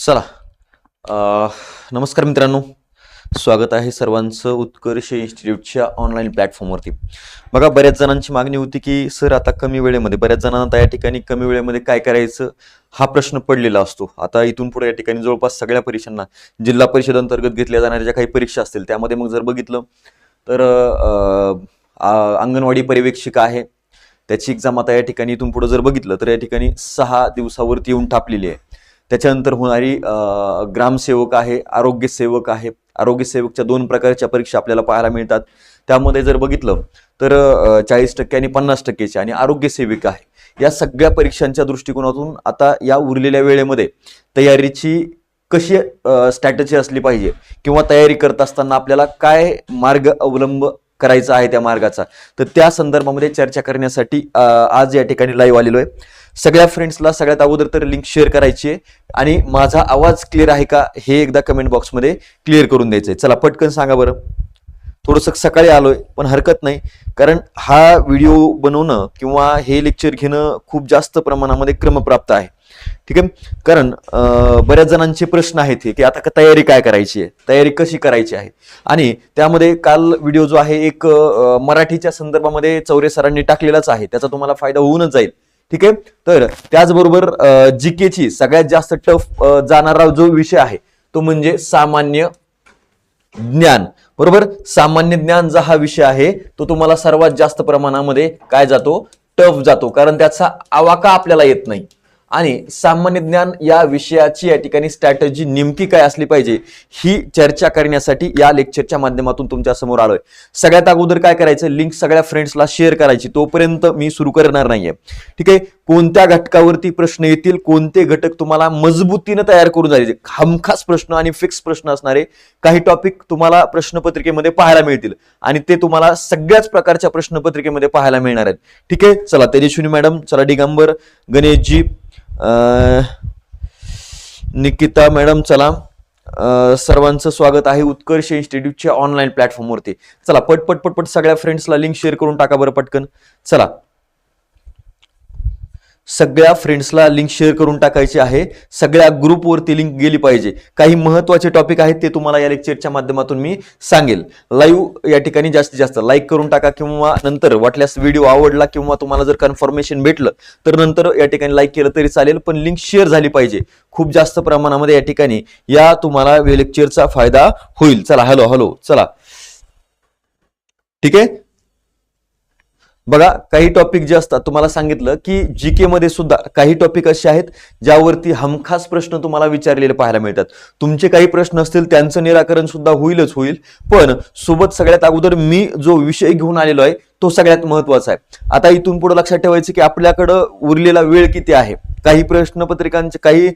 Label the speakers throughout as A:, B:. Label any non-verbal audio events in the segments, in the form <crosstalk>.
A: चला नमस्कार मित्रांनो. स्वागत आहे सर्वांचं उत्कर्ष इन्स्टिट्यूटच्या ऑनलाईन प्लॅटफॉर्मवरती बघा बऱ्याच जणांची मागणी होती की सर आता कमी वेळेमध्ये बऱ्याच जणांना आता या ठिकाणी कमी वेळेमध्ये काय करायचं? हा प्रश्न पडलेला असतो. आता इथून पुढे या ठिकाणी जवळपास सगळ्या परीक्षांना जिल्हा परिषद अंतर्गत घेतल्या जाणाऱ्या ज्या काही परीक्षा असतील त्यामध्ये मग जर बघितलं तर आ- अंगणवाडी पर्यवेक्षिका आहे. त्याची एक्झाम आता या ठिकाणी इथून पुढे जर बघितलं तर या ठिकाणी सहा दिवसावरती येऊन टापलेली आहे. त्याच्यानंतर होणारी ग्रामसेवक आहे आरोग्यसेवक आहे. आरोग्यसेवकच्या दोन प्रकारच्या परीक्षा आपल्याला पाहायला मिळतात. त्यामध्ये जर बघितलं तर चाळीस टक्के आणि पन्नास टक्केची आणि आरोग्यसेविका आहे. या सगळ्या परीक्षांच्या दृष्टिकोनातून आता या उरलेल्या वेळेमध्ये तयारीची कशी स्ट्रॅटजी असली पाहिजे किंवा तयारी करत असताना आपल्याला काय मार्ग अवलंब करायचा आहे त्या मार्गाचा? तर त्या संदर्भामध्ये चर्चा करण्यासाठी आज या ठिकाणी लाईव्ह आलेलो आहे. सगळ्या फ्रेंड्सला सगळ्यात अगोदर तर लिंक शेअर करायची आहे. आणि माझा आवाज क्लिअर आहे का हे एकदा कमेंट बॉक्समध्ये क्लिअर करून द्यायचं आहे चला पटकन सांगा बरं. थोडंसं सकाळी आलोय पण हरकत नाही. कारण हा व्हिडिओ बनवणं किंवा हे लेक्चर घेणं खूप जास्त प्रमाणामध्ये क्रमप्राप्त आहे. ठीक आहे? कारण बऱ्याच जणांचे प्रश्न आहेत हे की आता का तयारी काय करायची आहे? तयारी कशी करायची आहे? आणि त्यामध्ये काल व्हिडिओ जो आहे एक मराठीच्या संदर्भामध्ये चौरे सरांनी टाकलेलाच आहे. त्याचा तुम्हाला फायदा होऊनच जाईल. ठीक आहे? तर त्याचबरोबर जी केची सगळ्यात जास्त टफ जाणारा जो विषय आहे तो म्हणजे सामान्य ज्ञान. बरोबर? सामान्य ज्ञान जो हा विषय आहे तो तुम्हाला सर्वात जास्त प्रमाणामध्ये काय जातो? टफ जातो. कारण त्याचा आवाका आपल्याला येत नाही. आणि सामान्य ज्ञान या विषयाची या ठिकाणी स्ट्रॅटजी नेमकी काय असली पाहिजे ही चर्चा करण्यासाठी या लेक्चरच्या माध्यमातून तुमच्यासमोर आलोय. सगळ्यात अगोदर काय करायचं? लिंक सगळ्या फ्रेंड्सला शेअर करायची. तोपर्यंत मी सुरू करणार नाहीये. ठीक आहे? कोणत्या घटकावरती प्रश्न येतील कोणते घटक तुम्हाला मजबूतीनं तयार करून जायचे? हमखास प्रश्न आणि फिक्स प्रश्न असणारे काही टॉपिक तुम्हाला प्रश्नपत्रिकेमध्ये पाहायला मिळतील. आणि ते तुम्हाला सगळ्याच प्रकारच्या प्रश्नपत्रिकेमध्ये पाहायला मिळणार आहेत. ठीक आहे? चला तेजस्विनी मॅडम चला दिगंबर गणेशजी निकिता मॅडम चला. सर्वांचं स्वागत आहे उत्कर्ष इन्स्टिट्यूटच्या ऑनलाईन प्लॅटफॉर्मवरती चला पट पट पट पट सगळ्या फ्रेंड्सला लिंक शेअर करून टाका बरं पटकन. चला. सगळ्या फ्रेंड्सला लिंक शेअर करून टाकायची आहे. सगळ्या ग्रुपवरती लिंक गेली पाहिजे. काही महत्त्वाचे टॉपिक आहेत ते तुम्हाला या लेक्चरच्या माध्यमातून मी सांगेल. लाईव्ह या ठिकाणी जास्तीत जास्त लाईक करून टाका किंवा नंतर वाटल्यास व्हिडिओ आवडला किंवा तुम्हाला जर कन्फर्मेशन भेटलं तर नंतर या ठिकाणी लाईक केलं तरी चालेल पण लिंक शेअर झाली पाहिजे. खूप जास्त प्रमाणामध्ये या ठिकाणी या तुम्हाला लेक्चरचा फायदा होईल. चला हॅलो हॅलो चला. ठीक आहे? बघा काही टॉपिक जे असतात तुम्हाला सांगितलं की जी के मध्ये सुद्धा काही टॉपिक असे आहेत ज्यावरती हमखास प्रश्न तुम्हाला विचारलेले पाहायला मिळतात. तुमचे काही प्रश्न असतील त्यांचं निराकरण सुद्धा होईलच होईल. पण सोबत सगळ्यात अगोदर मी जो विषय घेऊन आलेलो आहे तो सगळ्यात महत्त्वाचा आहे. आता इथून पुढे लक्षात ठेवायचं की आपल्याकडं उरलेला वेळ किती आहे? काही प्रश्नपत्रिकांचे काही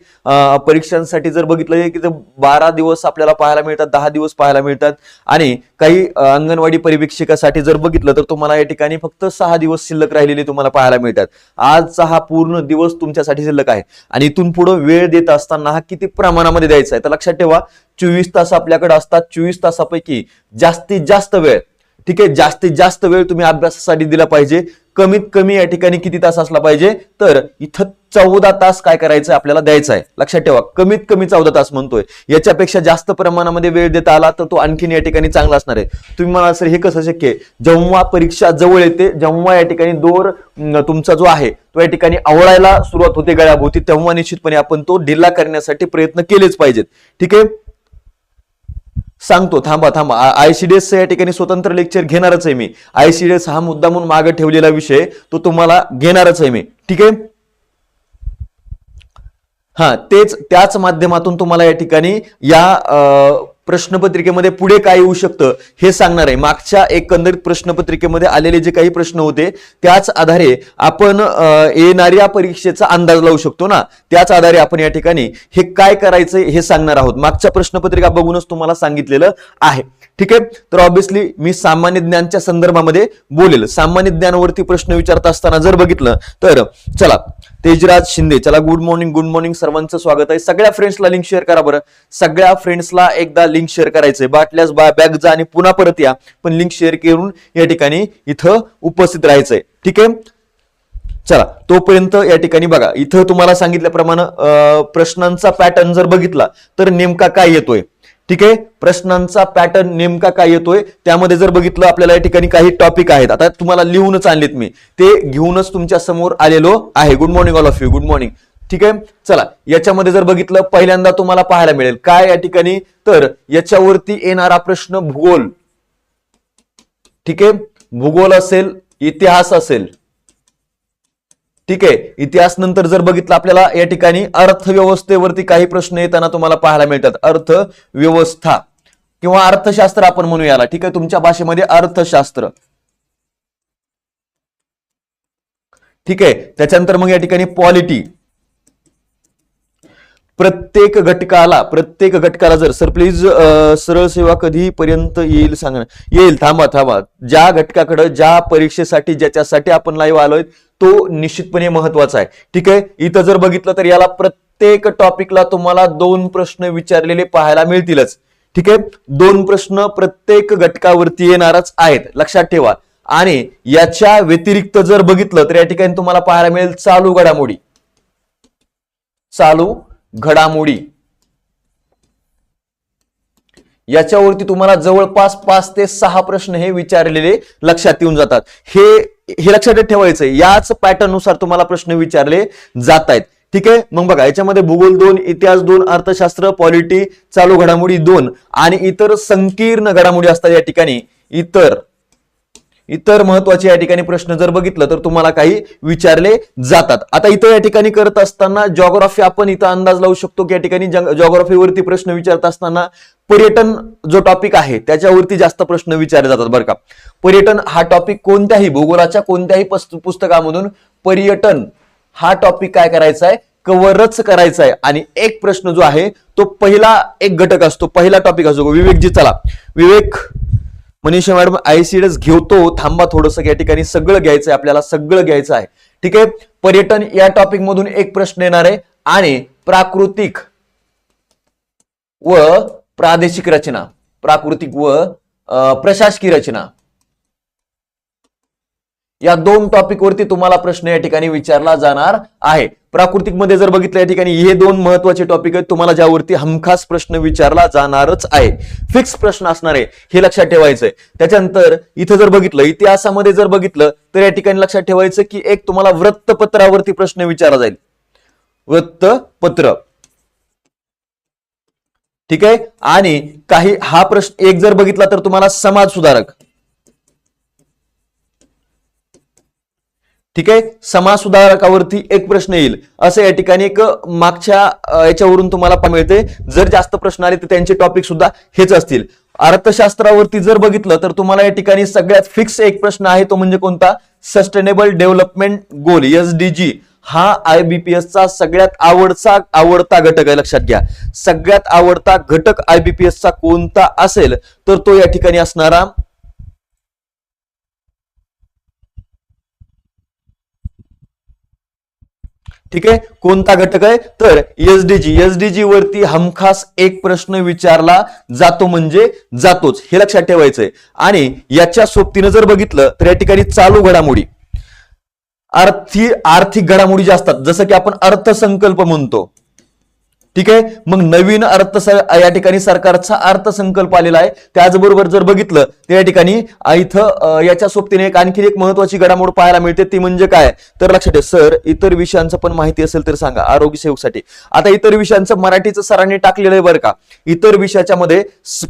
A: परीक्षांसाठी जर बघितलं की तर बारा दिवस आपल्याला पाहायला मिळतात दहा दिवस पाहायला मिळतात. आणि काही अंगणवाडी परिवीक्षकासाठी जर बघितलं तर तुम्हाला या ठिकाणी फक्त सहा दिवस शिल्लक राहिलेले तुम्हाला पाहायला मिळतात. आजचा हा पूर्ण दिवस तुमच्यासाठी शिल्लक आहे. आणि इथून पुढे वेळ देत असताना हा किती प्रमाणामध्ये द्यायचा आहे? तर लक्षात ठेवा चोवीस तास आपल्याकडे असतात. चोवीस तासापैकी जास्तीत जास्त वेळ. ठीक आहे? जास्तीत जास्त वेळ तुम्ही अभ्यासासाठी दिला पाहिजे. कमीत कमी या ठिकाणी किती तास असला पाहिजे? तर इथं चौदा तास काय करायचं आहे आपल्याला द्यायचं आहे. लक्षात ठेवा कमीत कमी चौदा तास म्हणतोय. याच्यापेक्षा जास्त प्रमाणामध्ये वेळ देता आला तर तो आणखीन या ठिकाणी चांगला असणार आहे. तुम्ही मला सर हे कसं शक्य आहे? जेव्हा परीक्षा जवळ येते जेव्हा या ठिकाणी दोर तुमचा जो आहे तो या ठिकाणी आवळायला सुरुवात होते गळ्याभोवती तेव्हा निश्चितपणे आपण तो ढिल्ला करण्यासाठी प्रयत्न केलेच पाहिजेत. ठीक आहे? सांगतो थांबा थांबा. आयसीडीएस या ठिकाणी स्वतंत्र लेक्चर घेणारच आहे मी. आयसीडीएस हा मुद्दा म्हणून मागे ठेवलेला विषय तो तुम्हाला घेणारच आहे मी. ठीक आहे? हा तेच त्याच माध्यमातून तुम्हाला या ठिकाणी या प्रश्नपत्रिकेमध्ये पुढे काय येऊ शकतं हे सांगणार आहे. मागच्या एकंदरीत प्रश्नपत्रिकेमध्ये आलेले जे काही प्रश्न होते त्याच आधारे आपण येणाऱ्या परीक्षेचा अंदाज लावू शकतो ना? त्याच आधारे आपण या ठिकाणी हे काय करायचं हे सांगणार आहोत. मागच्या प्रश्नपत्रिका बघूनच तुम्हाला सांगितलेलं आहे. ठीक आहे? तर ऑब्विसली मी सामान्य ज्ञानच्या संदर्भामध्ये बोलेल. सामान्य ज्ञानवरती प्रश्न विचारत असताना जर बघितलं तर चला तेजराज शिंदे चला गुड मॉर्निंग गुड मॉर्निंग सर्वांचं स्वागत आहे. सगळ्या फ्रेंड्सला लिंक शेअर करा बरं. सगळ्या फ्रेंड्सला एकदा लिंक शेअर करायचंय. बाटल्यास बा बॅग जा आणि पुन्हा परत या. पण लिंक शेअर करून या ठिकाणी इथं उपस्थित राहायचंय. ठीक आहे? चला तोपर्यंत या ठिकाणी बघा. इथं तुम्हाला सांगितल्याप्रमाणे प्रश्नांचा पॅटर्न जर बघितला तर नेमका काय येतोय? ठीक आहे? प्रश्नांचा पॅटर्न नेमका काय येतोय? त्यामध्ये जर बघितलं आपल्याला या ठिकाणी काही टॉपिक आहेत. आता तुम्हाला लिहूनच आणलेत मी. ते घेऊनच तुमच्यासमोर आलेलो आहे. Good morning all of you good morning ठीक आहे? चला याच्यामध्ये जर बघितलं पहिल्यांदा तुम्हाला पाहायला मिळेल. काय या ठिकाणी? तर याच्यावरती येणारा प्रश्न भूगोल. ठीक आहे? भूगोल असेल इतिहास असेल ठीक आहे इतिहास नंतर जर बघितलं आपल्याला या ठिकाणी अर्थव्यवस्थेवरती काही प्रश्न येताना तुम्हाला पाहायला मिळतात. अर्थव्यवस्था किंवा अर्थशास्त्र आपण म्हणू याला. ठीक आहे तुमच्या भाषेमध्ये अर्थशास्त्र. ठीक आहे त्याच्यानंतर मग या ठिकाणी पॉलिटी. प्रत्येक घटकाला प्रत्येक घटकाला जर सर प्लीज सरळ सेवा कधीपर्यंत येईल सांगणं? येईल थांबा थांबा. ज्या घटकाकडे ज्या परीक्षेसाठी ज्याच्यासाठी आपण लाईव्ह आलोय तो निश्चितपणे महत्त्वाचा आहे. ठीक आहे? इथं जर बघितलं तर याला प्रत्येक टॉपिकला तुम्हाला दोन प्रश्न विचारलेले पाहायला मिळतीलच. ठीक आहे? दोन प्रश्न प्रत्येक घटकावरती येणारच आहेत. लक्षात ठेवा. आणि याच्या व्यतिरिक्त जर बघितलं तर या ठिकाणी तुम्हाला पाहायला मिळेल चालू घडामोडी. चालू घडामोडी. याच्यावरती तुम्हाला जवळपास पाच ते सहा प्रश्न हे विचारलेले लक्षात येऊन जातात. हे हे लक्षात ठेवायचं याच पॅटर्ननुसार तुम्हाला प्रश्न विचारले जात आहेत ठीक आहे? मग बघा याच्यामध्ये भूगोल दोन इतिहास दोन अर्थशास्त्र पॉलिटी चालू घडामोडी दोन आणि इतर संकीर्ण घडामोडी असतात या ठिकाणी. इतर इतर महत्त्वाचे या ठिकाणी प्रश्न जर बघितलं तर तुम्हाला काही विचारले जातात. आता इथं या ठिकाणी करत असताना जॉग्राफी आपण इथं अंदाज लावू शकतो की या ठिकाणी जॉग्राफीवरती प्रश्न विचारत असताना पर्यटन जो टॉपिक आहे त्याच्यावरती जास्त प्रश्न विचारले जातात बरं का. पर्यटन हा टॉपिक कोणत्याही भूगोलाच्या कोणत्याही पुस्तकामधून पर्यटन हा टॉपिक काय करायचा आहे? कव्हरच करायचा आहे. आणि एक प्रश्न जो आहे तो पहिला एक घटक असतो पहिला टॉपिक असतो. विवेकजी चला. विवेक मनीषा मॅडम आयसीडस घेतो थांबा थोडस या ठिकाणी सगळं घ्यायचं आहे आपल्याला सगळं घ्यायचं आहे. ठीक आहे? पर्यटन या टॉपिक मधून एक प्रश्न येणार आहे आणि प्राकृतिक व प्रादेशिक रचना. प्राकृतिक व प्रशासकीय रचना. या दोन टॉपिक वरती तुम्हाला प्रश्न या ठिकाणी विचारला जाणार आहे. प्राकृतिकमध्ये जर बघितलं या ठिकाणी हे दोन महत्त्वाचे टॉपिक आहेत. तुम्हाला ज्यावरती हमखास प्रश्न विचारला जाणारच आहे. फिक्स प्रश्न असणार आहे हे लक्षात ठेवायचंय. त्याच्यानंतर इथं जर बघितलं इतिहासामध्ये जर बघितलं तर या ठिकाणी लक्षात ठेवायचं की एक तुम्हाला वृत्तपत्रावरती प्रश्न विचारला जाईल. वृत्तपत्र. ठीक आहे? आणि काही हा प्रश्न एक जर बघितला तर तुम्हाला समाज सुधारक ठीक आहे? समाज सुधारकावरती एक प्रश्न येईल. असं या ठिकाणी एक मागच्या याच्यावरून तुम्हाला मिळते जर जास्त प्रश्न आले तर त्यांचे टॉपिक सुद्धा हेच असतील. अर्थशास्त्रावरती जर बघितलं तर तुम्हाला या ठिकाणी सगळ्यात फिक्स एक प्रश्न आहे तो म्हणजे कोणता? सस्टेनेबल डेव्हलपमेंट गोल एसडीजी हा आय बी पी एसचा सगळ्यात आवडचा आवडता घटक आहे लक्षात घ्या. सगळ्यात आवडता घटक आयबीपीएस चा कोणता असेल तर तो या ठिकाणी असणारा ठीक आहे? कोणता घटक आहे? तर एसडीजी एसडीजी वरती हमखास एक प्रश्न विचारला जातो म्हणजे जातोच. हे लक्षात ठेवायचंय. आणि याच्या सोबतीनं जर बघितलं तर या ठिकाणी चालू घडामोडी. आर्थिक आर्थिक घडामोडी ज्या असतात जसं की आपण अर्थसंकल्प म्हणतो. ठीक आहे? मग नवीन अर्थ या ठिकाणी सरकारचा अर्थसंकल्प आलेला आहे. त्याचबरोबर जर बघितलं तर या ठिकाणी इथं याच्या सोबतीने एक आणखी एक महत्वाची घडामोड पाहायला मिळते. ती म्हणजे काय? तर लक्षात ठेव सर इतर विषयांचं पण माहिती असेल तर सांगा आरोग्य सेवकसाठी. आता इतर विषयांचं मराठीचं सरांनी टाकलेलं आहे बरं का. इतर विषयाच्या मध्ये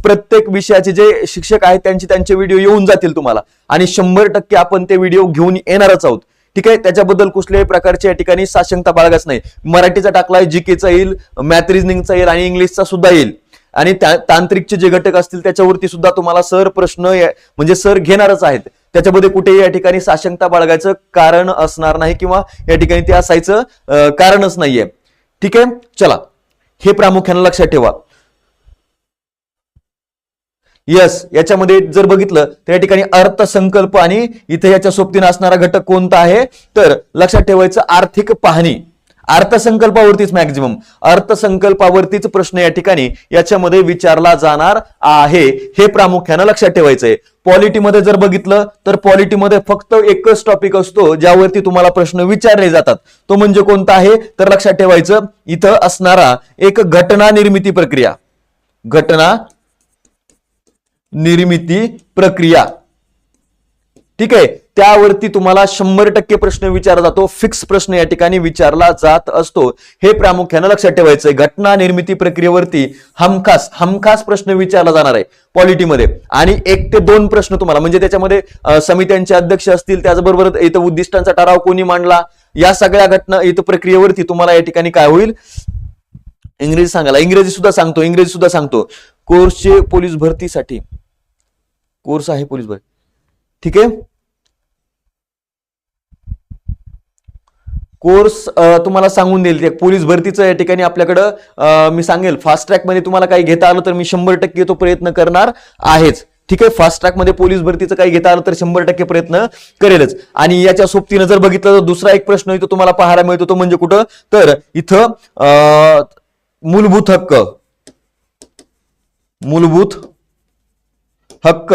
A: प्रत्येक विषयाचे जे शिक्षक आहेत त्यांचे त्यांचे व्हिडिओ येऊन जातील तुम्हाला. आणि शंभर टक्के आपण ते व्हिडिओ घेऊन येणारच आहोत. ठीक आहे? त्याच्याबद्दल कुठल्याही प्रकारच्या या ठिकाणी साशंकता बाळगाच नाही. मराठीचा टाकलाय जीकेचा येईल मॅथ रिजनिंगचा येईल आणि इंग्लिशचा सुद्धा येईल. आणि त्या- तांत्रिकचे जे घटक असतील त्याच्यावरती सुद्धा तुम्हाला सर प्रश्न म्हणजे सर घेणारच आहेत. त्याच्यामध्ये कुठेही या ठिकाणी साशंकता बाळगायचं कारण असणार नाही किंवा या ठिकाणी ते असायचं कारणच नाहीये. ठीक आहे? चला. हे प्रामुख्याने लक्षात ठेवा. यस याच्यामध्ये जर बघितलं तर या ठिकाणी अर्थसंकल्प आणि इथे याच्या सोबतीने असणारा घटक कोणता आहे? तर लक्षात ठेवायचं आर्थिक पाहणी. अर्थसंकल्पावरतीच मॅक्झिमम अर्थसंकल्पावरतीच प्रश्न या ठिकाणी याच्यामध्ये विचारला जाणार आहे. हे प्रामुख्यानं लक्षात ठेवायचंय. पॉलिटीमध्ये जर बघितलं तर पॉलिटीमध्ये फक्त एकच टॉपिक असतो ज्यावरती तुम्हाला प्रश्न विचारले जातात. तो म्हणजे कोणता आहे? तर लक्षात ठेवायचं इथं असणारा एक घटना निर्मिती प्रक्रिया. घटना निर्मिती प्रक्रिया. ठीक आहे? त्यावरती तुम्हाला शंभर टक्के प्रश्न विचारला जातो. फिक्स प्रश्न या ठिकाणी विचारला जात असतो. हे प्रामुख्यानं लक्षात ठेवायचंय. घटना निर्मिती प्रक्रियेवरती हमखास हमखास प्रश्न विचारला जाणार आहे पॉलिटीमध्ये. आणि एक ते दोन प्रश्न तुम्हाला म्हणजे त्याच्यामध्ये समित्यांचे अध्यक्ष असतील त्याचबरोबर इथं उद्दिष्टांचा ठराव कोणी मांडला या सगळ्या घटना इथं प्रक्रियेवरती तुम्हाला या ठिकाणी काय होईल? इंग्रजी सांगायला इंग्रजी सुद्धा सांगतो इंग्रजी सुद्धा सांगतो. कोर्सचे पोलीस भरतीसाठी. कोर्स आहे पोलीस भरती ठीक आहे? कोर्स तुम्हाला सांगून देईल. ते पोलीस भरतीचं या ठिकाणी आपल्याकडं मी सांगेल. फास्ट ट्रॅकमध्ये तुम्हाला काही घेता आलं तर मी शंभर टक्के तो प्रयत्न करणार आहेच. ठीक आहे? फास्ट ट्रॅकमध्ये पोलीस भरतीचं काही घेता आलं तर शंभर टक्के प्रयत्न करेलच. आणि याच्या सोबतीनं जर बघितलं तर दुसरा एक प्रश्न इथं तुम्हाला पाहायला मिळतो तो म्हणजे कुठं? तर इथं मूलभूत हक्क. मूलभूत हक्क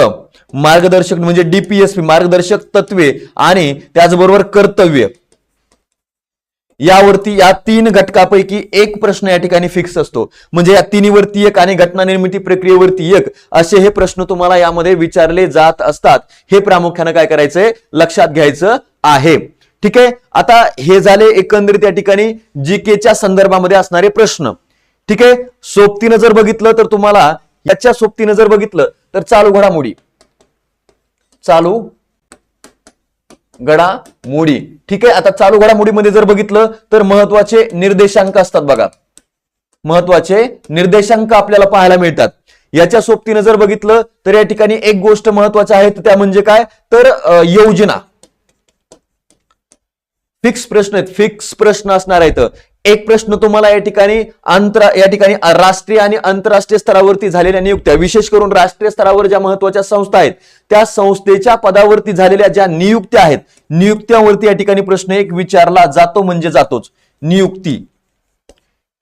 A: मार्गदर्शक म्हणजे डीपीएसपी मार्गदर्शक तत्वे आणि त्याचबरोबर कर्तव्य. यावरती या तीन घटकापैकी एक प्रश्न या ठिकाणी फिक्स असतो. म्हणजे या तिन्हीवरती एक आणि घटना निर्मिती प्रक्रियेवरती एक असे हे प्रश्न तुम्हाला यामध्ये विचारले जात असतात. हे प्रामुख्यानं काय करायचंय? लक्षात घ्यायचं आहे. ठीक आहे? आता हे झाले एकंदरीत या ठिकाणी जी केच्या संदर्भामध्ये असणारे प्रश्न. ठीक आहे? सोबतीनं जर बघितलं तर तुम्हाला याच्या सोबतीनं जर बघितलं तर चालू घडामोडी चालू घडामोडी ठीक आहे? आता चालू घडामोडीमध्ये जर बघितलं तर महत्त्वाचे निर्देशांक असतात बघा. महत्त्वाचे निर्देशांक आपल्याला पाहायला मिळतात. याच्या सोबतीनं जर बघितलं तर या ठिकाणी एक गोष्ट महत्वाची आहे तर त्या म्हणजे काय? तर योजना. फिक्स प्रश्न आहेत. फिक्स प्रश्न असणार आहेत. एक प्रश्न तुम्हाला या ठिकाणी आंतर या ठिकाणी राष्ट्रीय आणि आंतरराष्ट्रीय स्तरावरती झालेल्या नियुक्त्या विशेष करून राष्ट्रीय स्तरावर ज्या महत्त्वाच्या संस्था आहेत त्या संस्थेच्या पदावरती झालेल्या ज्या नियुक्त्या आहेत नियुक्त्यावरती या ठिकाणी प्रश्न एक विचारला जातो म्हणजे जातोच. नियुक्ती.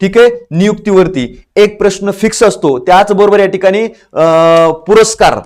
A: ठीक आहे? नियुक्तीवरती एक प्रश्न फिक्स असतो. त्याचबरोबर या ठिकाणी अं, पुरस्कार.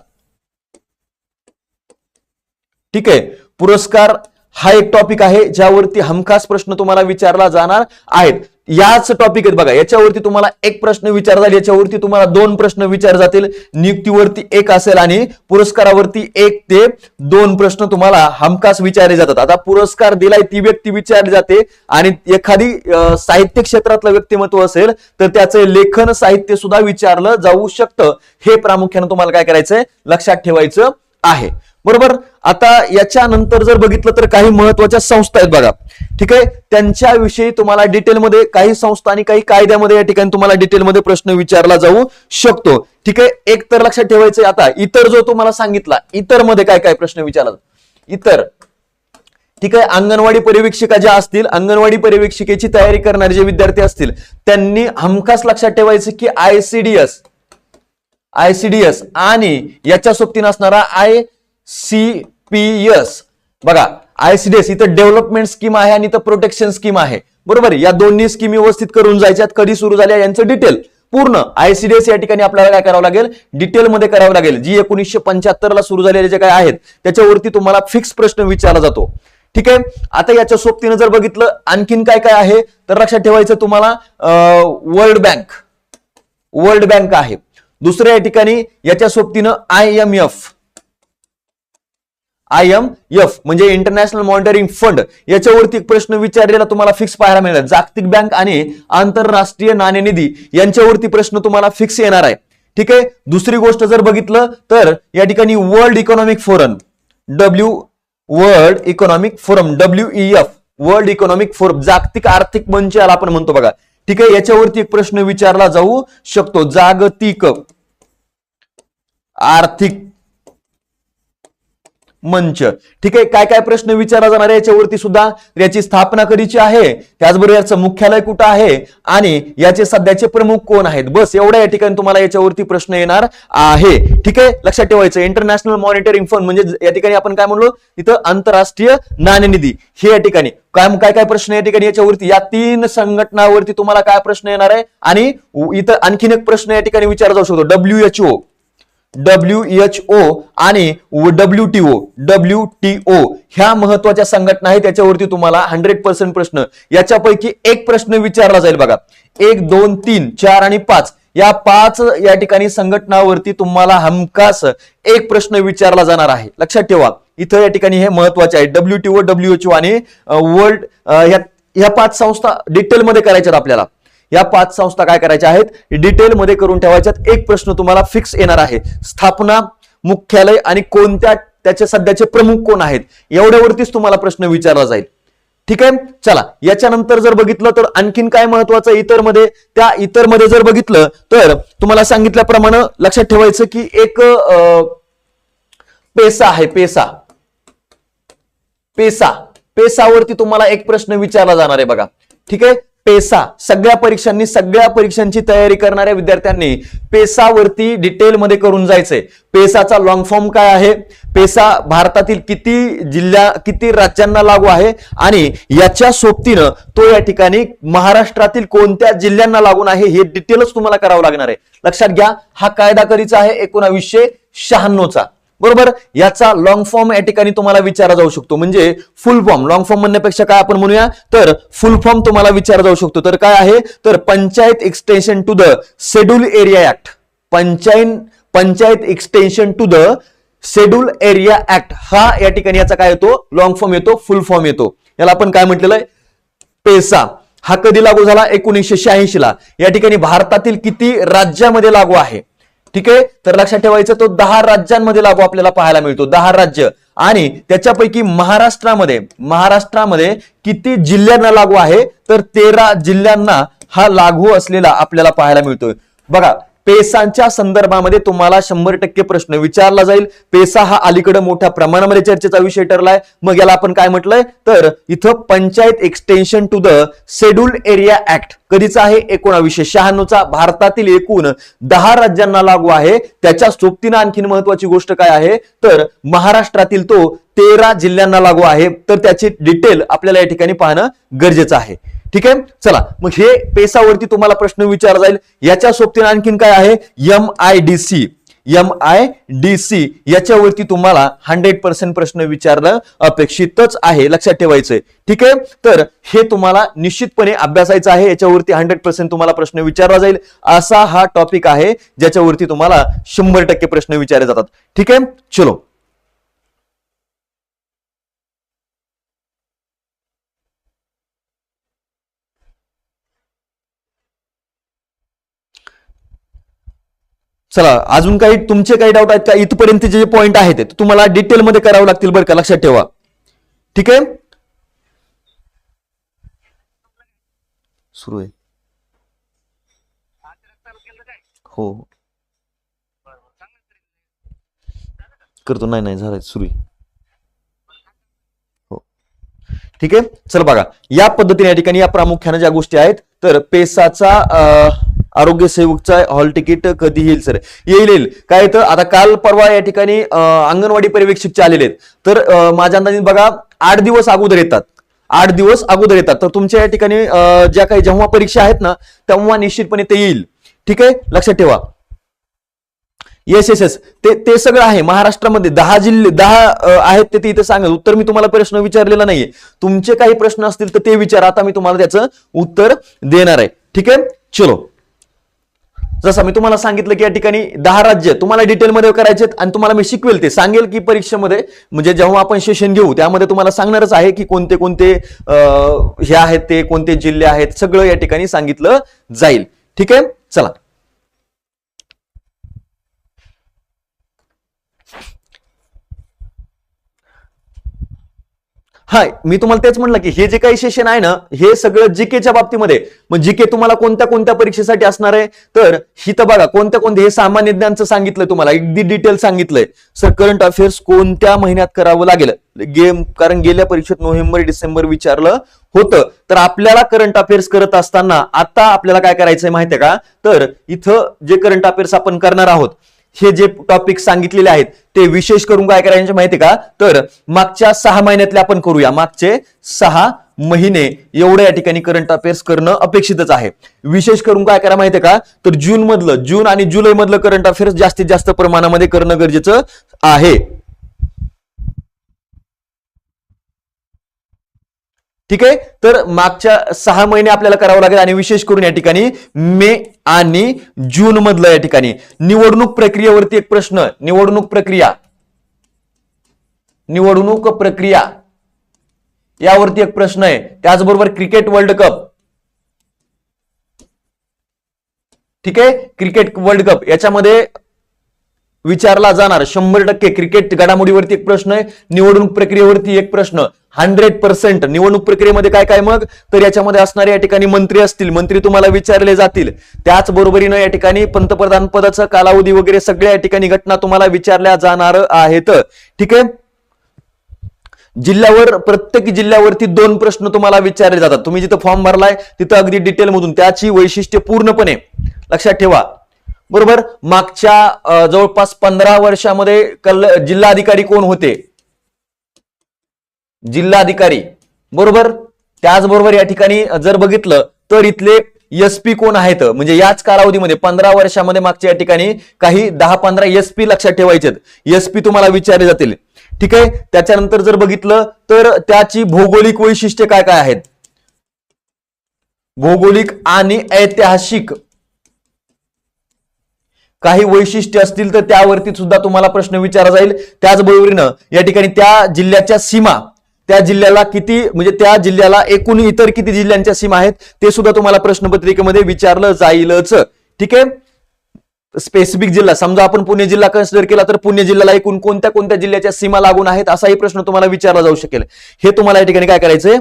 A: ठीक आहे? पुरस्कार हा एक टॉपिक आहे ज्यावरती हमखास प्रश्न तुम्हाला विचारला जाणार आहेत. याच टॉपिक आहेत बघा याच्यावरती तुम्हाला एक प्रश्न विचार जाईल याच्यावरती तुम्हाला दोन प्रश्न विचार जातील. नियुक्तीवरती एक असेल आणि पुरस्कारावरती एक ते दोन प्रश्न तुम्हाला हमखास विचारले जातात. आता पुरस्कार दिलाय ती व्यक्ती विचारली जाते आणि एखादी साहित्य क्षेत्रातलं व्यक्तिमत्व असेल तर त्याचं लेखन साहित्य सुद्धा विचारलं जाऊ शकतं. हे प्रामुख्यानं तुम्हाला काय करायचंय? लक्षात ठेवायचं आहे. बरोबर? आता याच्यानंतर जर बघितलं तर काही महत्त्वाच्या संस्था आहेत बघा. ठीक आहे? त्यांच्याविषयी तुम्हाला डिटेलमध्ये काही संस्था आणि काही कायद्यामध्ये या ठिकाणी तुम्हाला डिटेलमध्ये प्रश्न विचारला जाऊ शकतो. ठीक आहे? एक तर लक्षात ठेवायचं आता इतर जो तुम्हाला सांगितला इतरमध्ये काय काय प्रश्न विचारला? इतर. ठीक आहे? अंगणवाडी पर्यवेक्षिका ज्या असतील अंगणवाडी पर्यवेक्षिकेची तयारी करणारे जे विद्यार्थी असतील त्यांनी हमखास लक्षात ठेवायचं की आयसीडीएस आयसीडीएस आणि याच्या सोबतीनं असणारा आय सी पी एस बघा आयसीडीएस इथं डेव्हलपमेंट स्कीम आहे आणि इथं प्रोटेक्शन स्कीम आहे. बरोबर या दोन्ही स्कीम व्यवस्थित करून जायच्यात. कधी सुरू झाल्या यांचं डिटेल पूर्ण आयसीडीएस या ठिकाणी आपल्याला काय करावं लागेल? डिटेलमध्ये करावं लागेल. जी एकोणीसशे पंच्याहत्तर ला सुरू झालेले जे काय आहेत त्याच्यावरती तुम्हाला फिक्स प्रश्न विचारला जातो. ठीक आहे? आता याच्या सोबतीनं जर बघितलं आणखीन काय काय आहे? तर लक्षात ठेवायचं तुम्हाला वर्ल्ड बँक वर्ल्ड बँक आहे. दुसऱ्या या ठिकाणी याच्या सोबतीनं I M F I M F म्हणजे इंटरनॅशनल मॉनिटरिंग फंड याच्यावरती एक प्रश्न विचारलेला तुम्हाला फिक्स पाहायला मिळेल. जागतिक बँक आणि आंतरराष्ट्रीय नाणेनिधी यांच्यावरती प्रश्न तुम्हाला फिक्स येणार आहे. ठीक आहे? दुसरी गोष्ट जर बघितलं तर या ठिकाणी world economic forum W world economic forum W F world economic forum जागतिक आर्थिक मंच याला आपण म्हणतो बघा. ठीक आहे? याच्यावरती एक प्रश्न विचारला जाऊ शकतो. जागतिक आर्थिक मंच. ठीक आहे काय काय प्रश्न विचारला जाणार आहे याच्यावरती सुद्धा? याची स्थापना कधीची आहे? त्याचबरोबर याचं मुख्यालय कुठं आहे? आणि याचे सध्याचे प्रमुख कोण आहेत? बस एवढ्या या ठिकाणी तुम्हाला याच्यावरती प्रश्न येणार आहे. ठीक आहे लक्षात ठेवायचं. इंटरनॅशनल मॉनिटरिंग फंड म्हणजे या ठिकाणी आपण काय म्हणलो? इथं आंतरराष्ट्रीय नाणेनिधी. हे या ठिकाणी. काय काय काय प्रश्न या ठिकाणी याच्यावरती? या तीन संघटनावरती तुम्हाला काय प्रश्न येणार आहे? आणि इथं आणखीन एक प्रश्न या ठिकाणी विचारला जाऊ शकतो. W H O W H O आणि W T O W T O ह्या महत्त्वाच्या संघटना आहेत त्याच्यावरती तुम्हाला हंड्रेड पर्सेंट प्रश्न. याच्यापैकी एक प्रश्न विचारला जाईल बघा. एक दोन तीन चार आणि पाच. या पाच या ठिकाणी संघटनावरती तुम्हाला हमखास एक प्रश्न विचारला जाणार आहे. लक्षात ठेवा. इथं या ठिकाणी हे महत्त्वाचे आहे. W T O W H O आणि वर्ल्ड ह्या पाच संस्था डिटेलमध्ये करायच्यात आपल्याला. या पाच संस्था काय करायच्या आहेत? डिटेलमध्ये करून ठेवायच्यात एक प्रश्न तुम्हाला फिक्स येणार आहे. स्थापना मुख्यालय आणि कोणत्या त्याचे सध्याचे प्रमुख कोण आहेत? एवढ्यावरतीच तुम्हाला प्रश्न विचारला जाईल. ठीक आहे? चला याच्यानंतर जर बघितलं तर आणखीन काय महत्वाचं इतरमध्ये? त्या इतरमध्ये जर बघितलं तर तुम्हाला सांगितल्याप्रमाणे लक्षात ठेवायचं की एक पेसा आहे पेसा. पेसा. पेसावरती तुम्हाला एक प्रश्न विचारला जाणार आहे बघा. ठीक आहे? पेसा सगळ्या परीक्षांनी सगळ्या परीक्षांची तयारी करणाऱ्या विद्यार्थ्यांनी पेसावरती डिटेलमध्ये करून जायचंय. पेसाचा लॉंग फॉर्म काय आहे? पेसा भारतातील किती जिल्ह्या किती राज्यांना लागू आहे? आणि याच्या सोबतीनं तो या ठिकाणी महाराष्ट्रातील कोणत्या जिल्ह्यांना लागून आहे? हे डिटेलच तुम्हाला करावं लागणार आहे. लक्षात घ्या हा कायदा कधीचा आहे एकोणावीसशे शहाण्णवचा. बरोबर? याचा लॉंग फॉर्म या ठिकाणी तुम्हाला विचारला जाऊ शकतो. म्हणजे फुल फॉर्म लॉंग फॉर्म म्हणण्यापेक्षा काय आपण म्हणूया? तर फुल फॉर्म तुम्हाला विचारला जाऊ शकतो. तर काय आहे? तर panchayat extension to the schedule area act panchayat panchayat extension to the schedule area act हा या ठिकाणी याचा काय येतो? लॉंग फॉर्म येतो फुल फॉर्म येतो. याला आपण काय म्हटलेलं आहे? पेसा. हा कधी लागू झाला? एकोणीसशे शहाऐंशी ला या ठिकाणी भारतातील किती राज्यामध्ये लागू आहे? ठीक आहे? तर लक्षात ठेवायचं तो दहा राज्यांमध्ये लागू आपल्याला पाहायला मिळतो. दहा राज्य. आणि त्याच्यापैकी महाराष्ट्रामध्ये महाराष्ट्रामध्ये किती जिल्ह्यांना लागू आहे? तर तेरा जिल्ह्यांना हा लागू असलेला आपल्याला पाहायला मिळतोय. बघा पेसांच्या संदर्भामध्ये तुम्हाला शंभर टक्के प्रश्न विचारला जाईल. पेसा हा अलीकडे मोठ्या प्रमाणामध्ये चर्चेचा विषय ठरलाय. मग याला आपण काय म्हटलंय? तर इथं panchayat extension to the schedule area act कधीचा आहे? एकोणावीसशे शहाण्णवचा. भारतातील एकूण दहा राज्यांना लागू आहे. त्याच्या सोबतीनं आणखीन महत्वाची गोष्ट काय आहे? तर महाराष्ट्रातील तो तेरा जिल्ह्यांना लागू आहे. तर त्याची डिटेल आपल्याला या ठिकाणी पाहणं गरजेचं आहे. ठीक आहे? चला मग हे पेसावरती तुम्हाला प्रश्न विचार जाईल. याच्या सोबतीने आणखीन काय आहे? M I D C M I D C याच्यावरती तुम्हाला हंड्रेड पर्सेंट प्रश्न विचारणं अपेक्षितच आहे. लक्षात ठेवायचंय. ठीक आहे? तर हे तुम्हाला निश्चितपणे अभ्यासायचं आहे. याच्यावरती हंड्रेड पर्सेंट तुम्हाला प्रश्न विचारला जाईल. असा हा टॉपिक आहे ज्याच्यावरती तुम्हाला शंभर टक्के प्रश्न विचारले जातात. ठीक आहे? चलो. चला अजून काही तुमचे काही डाऊट आहेत का? इथपर्यंत जे पॉईंट आहेत ते तुम्हाला डिटेलमध्ये करावं लागतील बरं का? लक्षात ठेवा. ठीक आहे? सुरू आहे. हो. करतो. नाही नाही झालं सुरू आहे. हो. ठीक आहे? चल बघा. या पद्धतीने या ठिकाणी या प्रामुख्याने ज्या गोष्टी आहेत तर पेसाचा अं, आरोग्य सेवकचा हॉल तिकीट कधी येईल सर? येईल येईल. काय तर आता काल परवा या ठिकाणी अंगणवाडी पर्यवेक्षकचे आलेले आहेत. तर माझ्या अंदाजे बघा आठ दिवस अगोदर येतात. आठ दिवस अगोदर येतात. तर तुमच्या या ठिकाणी ज्या काही जेव्हा परीक्षा आहेत ना तेव्हा निश्चितपणे ते येईल. ठीक आहे? लक्षात ठेवा. येस येस येस ते ते सगळं आहे महाराष्ट्रामध्ये. दहा जिल्हे दहा आहेत ते इथे सांगत. उत्तर मी तुम्हाला प्रश्न विचारलेला नाहीये. तुमचे काही प्रश्न असतील तर ते विचारा. आता मी तुम्हाला त्याचं उत्तर देणार आहे. ठीक आहे? चलो. जसं मी तुम्हाला सांगितलं की या ठिकाणी दहा राज्य तुम्हाला डिटेलमध्ये करायचे आणि तुम्हाला मी शिकवेल ते. सांगेल की परीक्षेमध्ये म्हणजे जेव्हा आपण सेशन घेऊ त्यामध्ये तुम्हाला सांगणारच आहे की कोणते कोणते हे आहेत ते कोणते जिल्हे आहेत सगळं या ठिकाणी सांगितलं जाईल. ठीक आहे? चला. हाय मी तुम्हाला तेच म्हटलं की हे जे काही सेशन आहे ना हे सगळं जीकेच्या बाबतीमध्ये. मग जीके तुम्हाला कोणत्या कोणत्या परीक्षेसाठी असणार आहे? तर ही तर बघा कोणत्या कोणत्या हे सामान्य ज्ञानचं सांगितलंय तुम्हाला. अगदी डिटेल सांगितलंय. सर करंट अफेअर्स कोणत्या महिन्यात करावं लागेल? गेम कारण गेल्या परीक्षेत नोव्हेंबर डिसेंबर विचारलं होतं. तर आपल्याला करंट अफेअर्स करत असताना आता आपल्याला काय करायचंय माहितीये का? तर इथं जे करंट अफेअर्स आपण करणार आहोत हे जे टॉपिक सांगितलेले आहेत ते विशेष करून काय करायचे माहिती का? तर मागच्या सहा महिन्यातले आपण करूया. मागचे सहा महिने एवढं या ठिकाणी करंट अफेअर्स करणं अपेक्षितच आहे. विशेष करून काय करा माहितीये का? तर जून मधलं जून आणि जुलै मधलं करंट अफेअर्स जास्तीत जास्त प्रमाणामध्ये करणं गरजेचं आहे. ठीक आहे? तर मागच्या सहा महिने आपल्याला करावं लागेल आणि विशेष करून या ठिकाणी मे आणि जून मधलं या ठिकाणी. निवडणूक प्रक्रियेवरती एक प्रश्न. निवडणूक प्रक्रिया. निवडणूक प्रक्रिया. यावरती एक प्रश्न आहे. त्याचबरोबर क्रिकेट वर्ल्ड कप. ठीक आहे? Cricket world cup. याच्यामध्ये विचारला जाणार. शंभर टक्के क्रिकेट घडामोडीवरती एक प्रश्न आहे. निवडणूक प्रक्रियेवरती एक प्रश्न. हंड्रेड पर्सेंट निवडणूक प्रक्रियेमध्ये काय काय मग? तर याच्यामध्ये असणारे या ठिकाणी मंत्री असतील. मंत्री तुम्हाला विचारले जातील. त्याचबरोबरीनं या ठिकाणी पंतप्रधान पदाचा कालावधी वगैरे सगळ्या या ठिकाणी घटना तुम्हाला विचारल्या जाणार आहेत. ठीक आहे? जिल्ह्यावर प्रत्येक जिल्ह्यावरती दोन प्रश्न तुम्हाला विचारले जातात. तुम्ही जिथं फॉर्म भरलाय तिथं अगदी डिटेलमधून त्याची वैशिष्ट्य पूर्णपणे लक्षात ठेवा. बरोबर? मागच्या जवळपास पंधरा वर्षामध्ये कल जिल्हाधिकारी कोण होते? जिल्हाधिकारी. बरोबर? त्याचबरोबर या ठिकाणी जर बघितलं तर इथले एस पी कोण आहेत? म्हणजे याच कालावधीमध्ये पंधरा वर्षामध्ये मागच्या या ठिकाणी काही दहा पंधरा एस पी लक्षात ठेवायचे एस पी तुम्हाला विचारले जातील. ठीक आहे? त्याच्यानंतर जर बघितलं तर त्याची भौगोलिक वैशिष्ट्ये काय काय आहेत? भौगोलिक आणि ऐतिहासिक. काही वैशिष्ट्य असतील तर त्यावरती सुद्धा तुम्हाला प्रश्न विचारला जाईल. त्याचबरोबरीनं या ठिकाणी त्या जिल्ह्याच्या सीमा त्या जिल्ह्याला किती म्हणजे त्या जिल्ह्याला एकूण इतर किती जिल्ह्यांच्या सीमा आहेत ते सुद्धा तुम्हाला प्रश्नपत्रिकेमध्ये विचारलं जाईलच. ठीक आहे? स्पेसिफिक जिल्हा समजा आपण पुणे जिल्हा कन्सिडर केला तर पुणे जिल्ह्याला एकूण कोणत्या कोणत्या जिल्ह्याच्या सीमा लागून आहेत असाही प्रश्न तुम्हाला विचारला जाऊ शकेल. हे तुम्हाला या ठिकाणी काय करायचंय?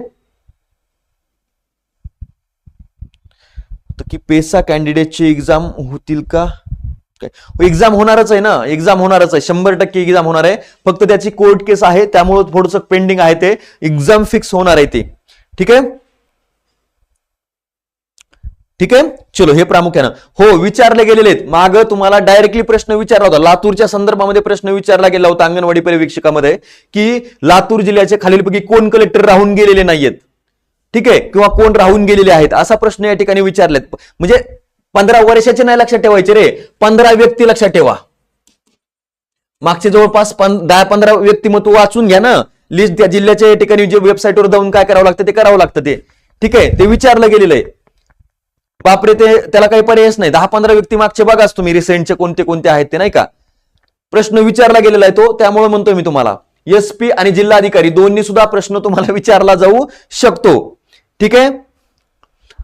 A: की पेसा कॅन्डिडेटची एक्झाम होतील का? एक्झाम होणारच आहे ना? एक्झाम होणारच आहे. शंभर टक्के एक्झाम होणार आहे. फक्त त्याची कोर्ट केस आहे. त्यामुळे थोडंसं पेंडिंग आहे ते. एक्झाम फिक्स होणार आहे ते. ठीक आहे? ठीक आहे? चलो हे प्रामुख्यानं. हो विचारले गेलेले आहेत. माग तुम्हाला डायरेक्टली प्रश्न विचारला होता. लातूरच्या संदर्भामध्ये प्रश्न विचारला गेला होता अंगणवाडी पर्यवेक्षकामध्ये की लातूर जिल्ह्याचे खालीलपैकी कोण कलेक्टर राहून गेलेले नाहीयेत? ठीक आहे? किंवा कोण राहून गेलेले आहेत? असा प्रश्न या ठिकाणी विचारलेत. म्हणजे पंधरा वर्षाचे नाही लक्षात ठेवायचे रे. पंधरा व्यक्ती लक्षात ठेवा. मागचे जवळपास दहा पंधरा व्यक्तिमत्व वाचून घ्या ना. लिस्ट त्या जिल्ह्याच्या या ठिकाणी जे वेबसाईटवर जाऊन काय करावं लागतं ते करावं लागतं ते. ठीक आहे? ते विचारलं गेलेलं आहे. बापरे ते त्याला काही पर्यायच नाही. दहा पंधरा व्यक्ती मागचे बघाच तुम्ही. रिसेंटचे कोणते कोणते आहेत ते नाही का? प्रश्न विचारला गेलेला आहे तो. त्यामुळे म्हणतोय मी तुम्हाला. एस पी आणि जिल्हाधिकारी दोन्ही सुद्धा प्रश्न तुम्हाला <laughs> विचारला जाऊ शकतो. ठीक आहे?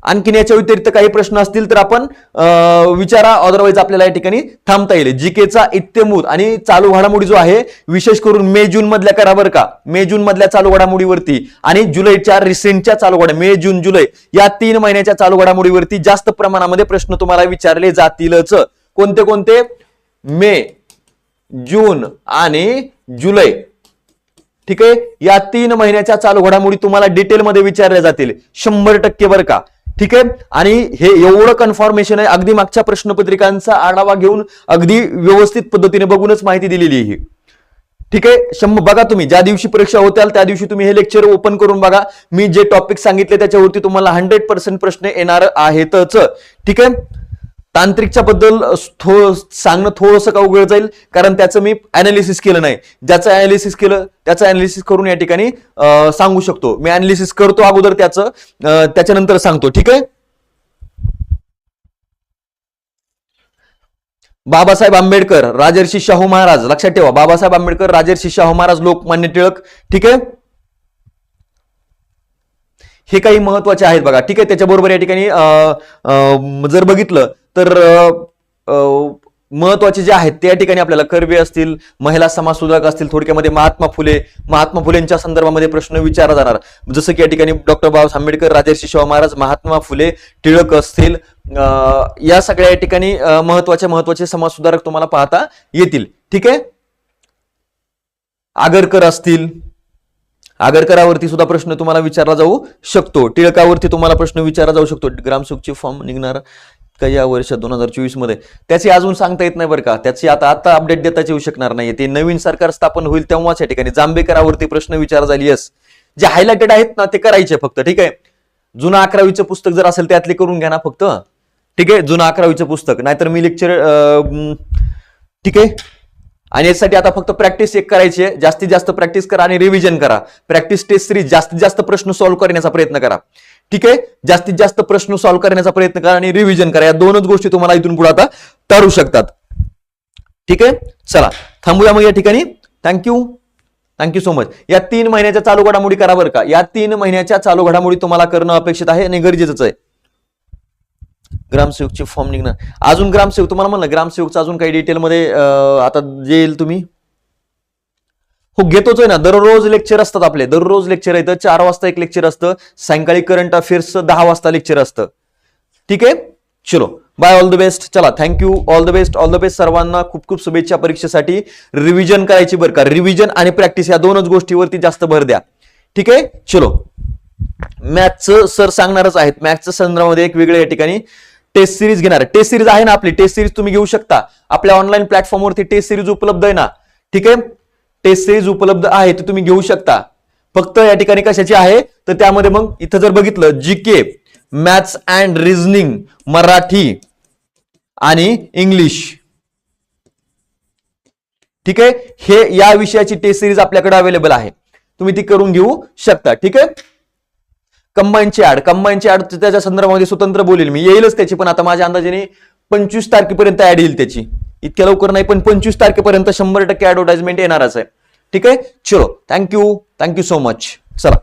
A: आणखीन याच्या व्यतिरिक्त काही प्रश्न असतील तर आपण अं, विचारा. अदरवाईज आपल्याला या ठिकाणी थांबता येईल. जीकेचा इत्यमूत आणि चालू घडामोडी जो आहे विशेष करून मे जून मधल्या करा बरं का. मे जून मधल्या चालू घडामोडीवरती आणि जुलैच्या रिसेंटच्या चालू घडा मे जून जुलै या तीन महिन्याच्या चालू घडामोडीवरती जास्त प्रमाणामध्ये प्रश्न तुम्हाला विचारले जातीलच. कोणते कोणते? मे जून आणि जुलै. ठीक आहे? या तीन महिन्याच्या चालू घडामोडी तुम्हाला डिटेलमध्ये विचारल्या जातील. शंभर टक्के बरं का. ठीक आहे? आणि हे एवढं कन्फर्मेशन आहे अगदी मागच्या प्रश्नपत्रिकांचा आढावा घेऊन अगदी व्यवस्थित पद्धतीने बघूनच माहिती दिलेली आहे ही. ठीक आहे? शंभर बघा तुम्ही ज्या दिवशी परीक्षा होत्याल त्या दिवशी तुम्ही हे लेक्चर ओपन करून बघा. मी जे टॉपिक सांगितले त्याच्यावरती तुम्हाला हंड्रेड पर्सेंट प्रश्न येणार आहेतच. ठीक आहे? तांत्रिकच्या बद्दल थो सांगणं थोडंसं का उघड जाईल? कारण त्याचं मी अनालिसिस केलं नाही. ज्याचं अनालिसिस केलं त्याचं अनालिसिस करून या ठिकाणी सांगू शकतो. मी अनालिसिस करतो अगोदर त्याचं त्याच्यानंतर सांगतो. ठीक आहे? बाबासाहेब आंबेडकर राजर्षी शाहू महाराज. लक्षात ठेवा बाबासाहेब आंबेडकर राजर्षी शाहू महाराज लोकमान्य टिळक. ठीक आहे? हे काही महत्त्वाचे आहेत बघा. ठीक आहे त्याच्याबरोबर या ठिकाणी जर बघितलं तर महत्त्वाचे जे आहेत त्या ठिकाणी आपल्याला कर्वे असतील महिला समाजसुधारक असतील थोडक्यामध्ये महात्मा फुले महात्मा फुलेंच्या संदर्भामध्ये प्रश्न विचारला जाणार. जसं की या ठिकाणी डॉक्टर बाबासाहेब आंबेडकर राजर्षी शिवा महाराज महात्मा फुले टिळक असतील या सगळ्या या ठिकाणी महत्त्वाचे महत्त्वाचे समाजसुधारक तुम्हाला पाहता येतील. ठीक आहे? आगरकर असतील आगरकरावरती सुद्धा प्रश्न तुम्हाला विचारला जाऊ शकतो. टिळकावरती तुम्हाला प्रश्न विचारला जाऊ शकतो. ग्रामसुखचे फॉर्म निघणार का या वर्षात दोन हजार चोवीसमध्ये त्याची अजून सांगता येत नाही बरं का. त्याची आता आता अपडेट देताच येऊ शकणार नाही ते नवीन सरकार स्थापन होईल तेव्हाच या ठिकाणी जांभेकरावरती प्रश्न विचार झाली यस जे हायलाइटेड आहेत ना ते करायचे फक्त. ठीक आहे? जुनं अकरावीचं पुस्तक जर असेल त्यातले करून घ्या ना फक्त. ठीक आहे? जुनं अकरावीचं पुस्तक. नाहीतर मी लेक्चर ठीक आहे? आणि यासाठी आता फक्त प्रॅक्टिस एक करायची आहे. जास्तीत जास्त प्रॅक्टिस करा आणि रिव्हिजन करा. प्रॅक्टिस टेस्ट सिरीज जास्तीत जास्त प्रश्न सॉल्व्ह करण्याचा प्रयत्न करा. ठीक आहे? जास्तीत जास्त प्रश्न सॉल्व्ह करण्याचा प्रयत्न करा आणि रिव्हिजन करा. या दोनच गोष्टी तुम्हाला इथून पुढे आता टाळू शकतात. ठीक आहे? चला थांबूया मग या ठिकाणी. थँक्यू थँक्यू सो मच या तीन महिन्याच्या चालू घडामोडी करा बरं का. या तीन महिन्याच्या चालू घडामोडी तुम्हाला करणं अपेक्षित आहे आणि गरजेचंच आहे. ग्रामसेवकचे फॉर्म निघणार. अजून ग्रामसेवक तुम्हाला म्हणलं ग्रामसेवकचं अजून काही डिटेलमध्ये आता जे येईल तुम्ही? हो घेतोच आहे ना. दररोज लेक्चर असतात आपले. दररोज लेक्चर येतं चार वाजता एक लेक्चर असतं. सायंकाळी करंट अफेअर्सचं दहा वाजता लेक्चर असतं. ठीक आहे? चलो. बाय ऑल द बेस्ट चला thank you all the best all the best सर्वांना खूप खूप शुभेच्छा परीक्षेसाठी. रिव्हिजन करायची बरं का? रिव्हिजन आणि प्रॅक्टिस या दोनच गोष्टीवरती जास्त भर द्या. ठीक आहे? चलो. मॅथचं सर सांगणारच आहेत. मॅथच्या संदर्भामध्ये एक वेगळ्या या ठिकाणी टेस्ट सिरीज घेणार. टेस्ट सिरीज आहे ना आपली. टेस्ट सिरीज तुम्ही घेऊ शकता. आपल्या ऑनलाईन प्लॅटफॉर्मवरती टेस्ट सिरीज उपलब्ध आहे ना. ठीक आहे? टेस्ट सिरीज उपलब्ध आहे ते तुम्ही घेऊ शकता. फक्त या ठिकाणी कशाची आहे? तर त्यामध्ये मग इथं जर बघितलं G K maths and reasoning Marathi आणि इंग्लिश ठीक आहे? हे या विषयाची टेस्ट सिरीज आपल्याकडे अवेलेबल आहे. तुम्ही ती करून घेऊ शकता. ठीक आहे? कंबाईनची ऍड कंबाईनची ऍड त्याच्या संदर्भामध्ये स्वतंत्र बोलेल मी. येईलच त्याची पण आता माझ्या अंदाजाने पंचवीस तारखेपर्यंत ऍड येईल त्याची. इतक्या लवकर नाही पण पंचवीस तारखेपर्यंत शंभर टक्के ऍडव्हर्टाइजमेंट येणारच आहे. ठीक आहे? चलो. थँक्यू थँक्यू सो मच चला.